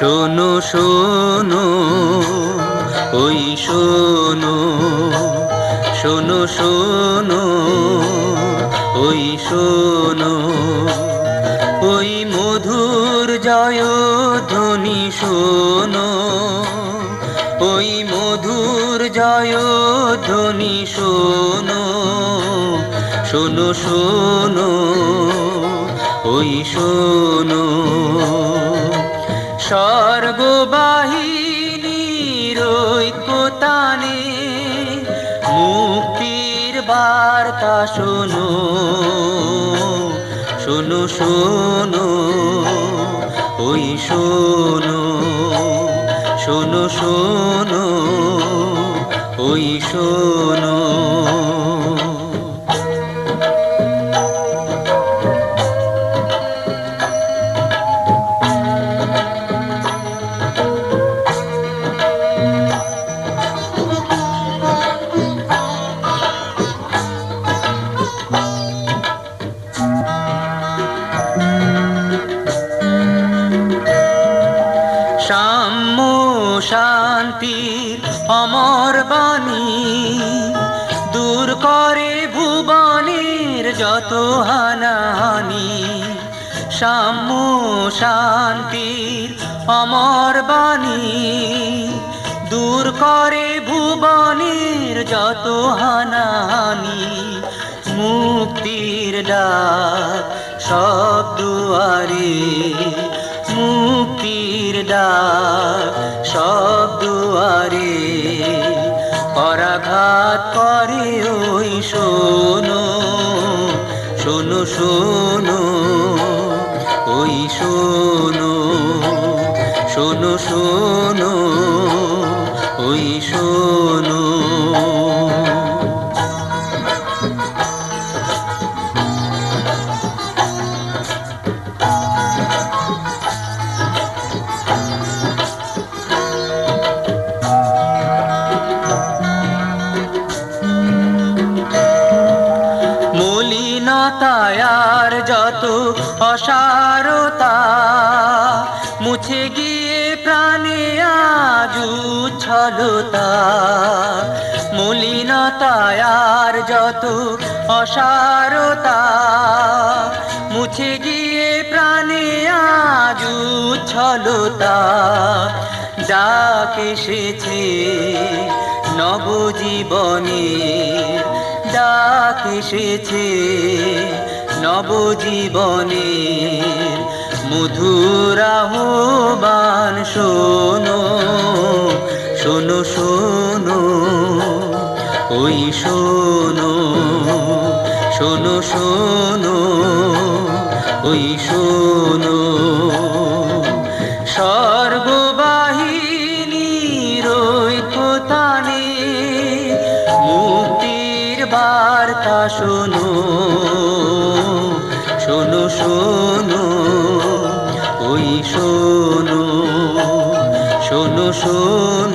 শোনো শোনো, ওই শোনো শোনো শোনো, ওই শোনো, ওই মধুর জয় ধ্বনি শোনো, ওই মধুর জয় ধ্বনি শোনো শোনো শোনো, ওই শোনো স্বর্গবাহিনীর ঐক্যতানে মুক্তির বার্তা শোনো শোনো শোনো ওই শোনো শোনো শোনো ওই শোনো। শান্তির অমর বাণী দূর করে ভুবনের যত হানাহানি। সাম্য শান্তির অমর বাণী দূর করে ভুবনের যত হানাহানি। মুক্তির ডাক সব দুয়ারে, মুক্তির ডাক করে ওই শোনো শোনো শোনো ওই শোনো শোনো শোনো ওই শোনো। মলিনতায়ার যত অসারতা মুছে গিয়ে প্রাণে আজ ছলতা মলিনতায়ার যত অসারতা মুছে গিয়ে প্রাণে আজ ছলতা ডাক এসেছে নবজীবনের ডাক এসেছে নবজীবনের মধুরাহবান শোনো শোনো শোনো ওই শোনো শোনো শোনো ওই শোনো। শোনো শোনো শোনো ওই শোনো শোনো শোনো